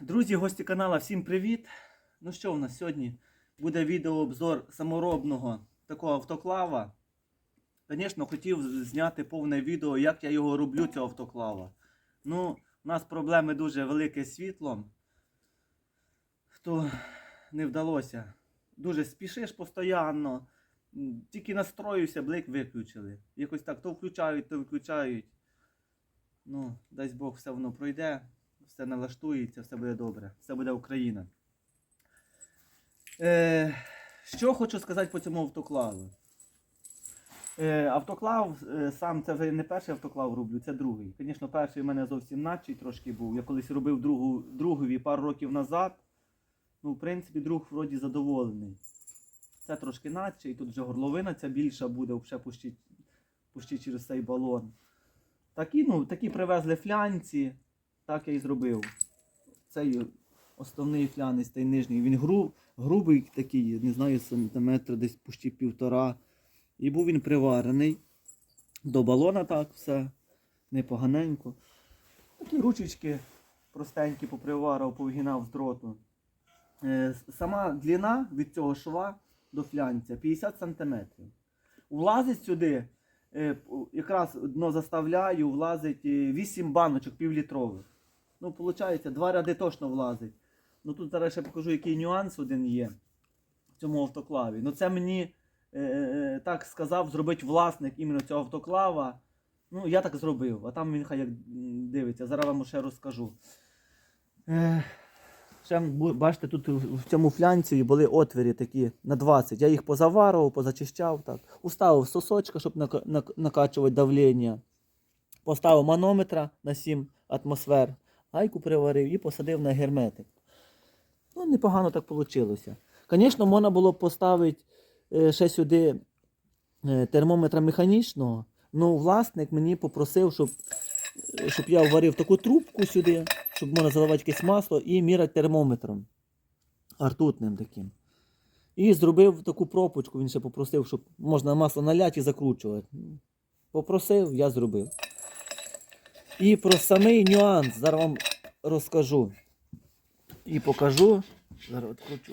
Друзі, гості канала, всім привіт! Ну що, у нас сьогодні буде відеообзор саморобного такого автоклава. Звісно, хотів зняти повне відео, як я його роблю, цього автоклава. Ну, у нас проблеми дуже велике з світлом, то не вдалося. Дуже спішиш постійно. Тільки настроюся, блик виключили. Якось так то включають, то виключають. Ну, дай Бог, все воно пройде, все налаштується, все буде добре, все буде Україна. Е, що хочу сказати по цьому автоклаву? Е, автоклав е, сам це вже не перший автоклав роблю, це другий. Звісно, перший в мене зовсім начий трошки був. Я колись робив другу, другові пару років назад. Ну, в принципі, друг вроді задоволений. Це трошки наче, і тут вже горловина ця більша буде, вже пущі, пущі через цей балон. Такі, ну, такі привезли флянці, так я і зробив. Цей основний флянець, той нижній. Він гру, грубий такий, не знаю, сантиметр, десь пущі півтора. І був він приварений. До балона так все непоганенько. Такі ручечки простенькі поприварив, повгинав з дроту. Е, сама длина від цього шва до флянця 50 см. Влазить сюди, е, якраз дно заставляю, влазить е, 8 баночок півлітрових. Ну, виходить, два ряди точно влазить. Ну тут зараз ще покажу, який нюанс один є в цьому автоклаві. Ну це мені е, е, так сказав зробити власник іменно цього автоклава. Ну, я так зробив, а там він хай як дивиться, зараз вам ще розкажу. Е, ще бачите, тут в цьому флянці були отвірі такі на 20. Я їх позаварував, позачищав так. Уставив сосочка, щоб накачувати давлення. Поставив манометра на 7 атмосфер, гайку приварив і посадив на герметик. Ну, непогано так вийшло. Звісно, можна було поставити е, ще сюди е, термометра механічного. Ну, власник мені попросив, щоб, е, щоб я варив таку трубку сюди, щоб можна заливати якесь масло і міряти термометром. Артутним таким. І зробив таку пропочку, він ще попросив, щоб можна масло наляти і закручувати. Попросив, я зробив. І про самий нюанс зараз вам розкажу. І покажу. Зараз відкручу.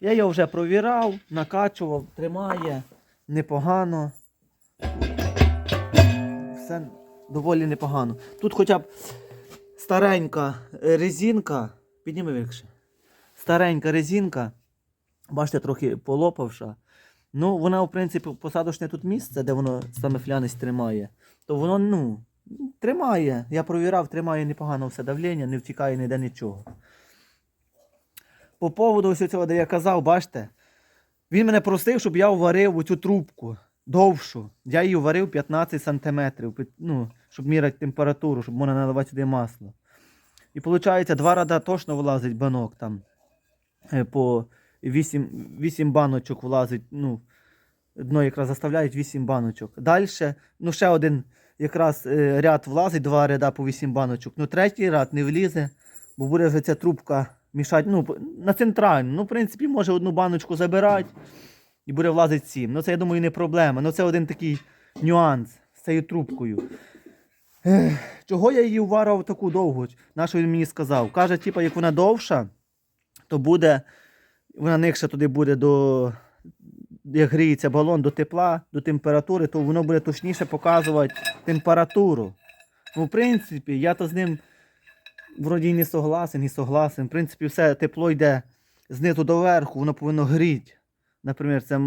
Я його вже провірав, накачував, тримає непогано. Все доволі непогано. Тут хоча б старенька резинка. Підніми вікше. Старенька резинка. Бачите, трохи полопавша. Ну, вона, в принципі, посадочне тут місце, де воно саме флянець тримає. То воно, ну, тримає. Я провірав, тримає непогано все давлення, не втікає ніде нічого. По поводу ось цього, де я казав, бачите, він мене просив, щоб я варив оцю трубку довшу. Я її варив 15 сантиметрів, ну, щоб міряти температуру, щоб можна наливати сюди масло. І виходить, два рада точно влазить банок там. Е, По 8, 8 баночок влазить, ну, дно якраз заставляють 8 баночок. Далі, ну ще один якраз е, ряд влазить, два ряда по 8 баночок. Ну, третій ряд не влізе, бо буде вже ця трубка мішати. Ну, на центральну. Ну, в принципі, може одну баночку забирати і буде влазити 7. Ну, це, я думаю, не проблема. Ну, це один такий нюанс з цією трубкою. Ех, чого я її варив таку довго? На що він мені сказав? Каже, типу, як вона довша, то буде, вона нижче туди буде до. Як гріється балон до тепла, до температури, то воно буде точніше показувати температуру. Ну, в принципі, я то з ним вроді не согласен, і согласен. В принципі, все тепло йде знизу до верху, воно повинно гріти. Наприклад, це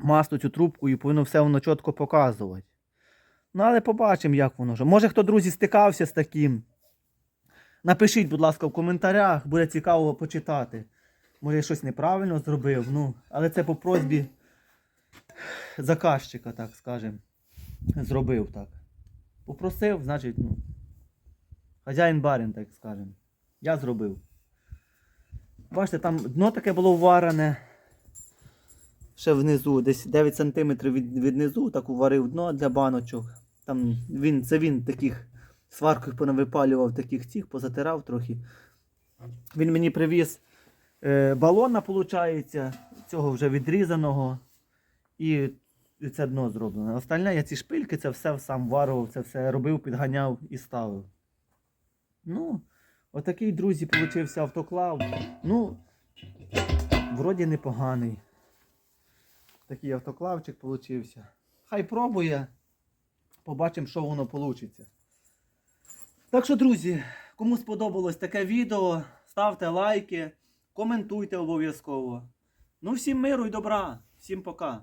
масло цю трубку і повинно все воно чітко показувати. Ну, але побачимо, як воно. Може, хто, друзі, стикався з таким. Напишіть, будь ласка, в коментарях, буде цікаво почитати. Може, я щось неправильно зробив, ну, але це по просьбі заказчика, так скажем, зробив так. Попросив, значить, ну. Хазяїн барин, так скажем. Я зробив. Бачите, там дно таке було варене. Ще внизу, десь 9 см від, від низу, так уварив дно для баночок. Там він, це він таких сварках понавипалював таких цих, позатирав трохи. Він мені привіз балона, виходить, цього вже відрізаного. І це дно зроблено. Остальне я ці шпильки, це все сам варував, це все робив, підганяв і ставив. Ну, отакий, друзі, получився автоклав. Ну, вроді непоганий. Такий автоклавчик получився. Хай пробує. Побачимо, що воно вийде. Так що, друзі, кому сподобалось таке відео, ставте лайки, коментуйте обов'язково. Ну, всім миру і добра, всім пока.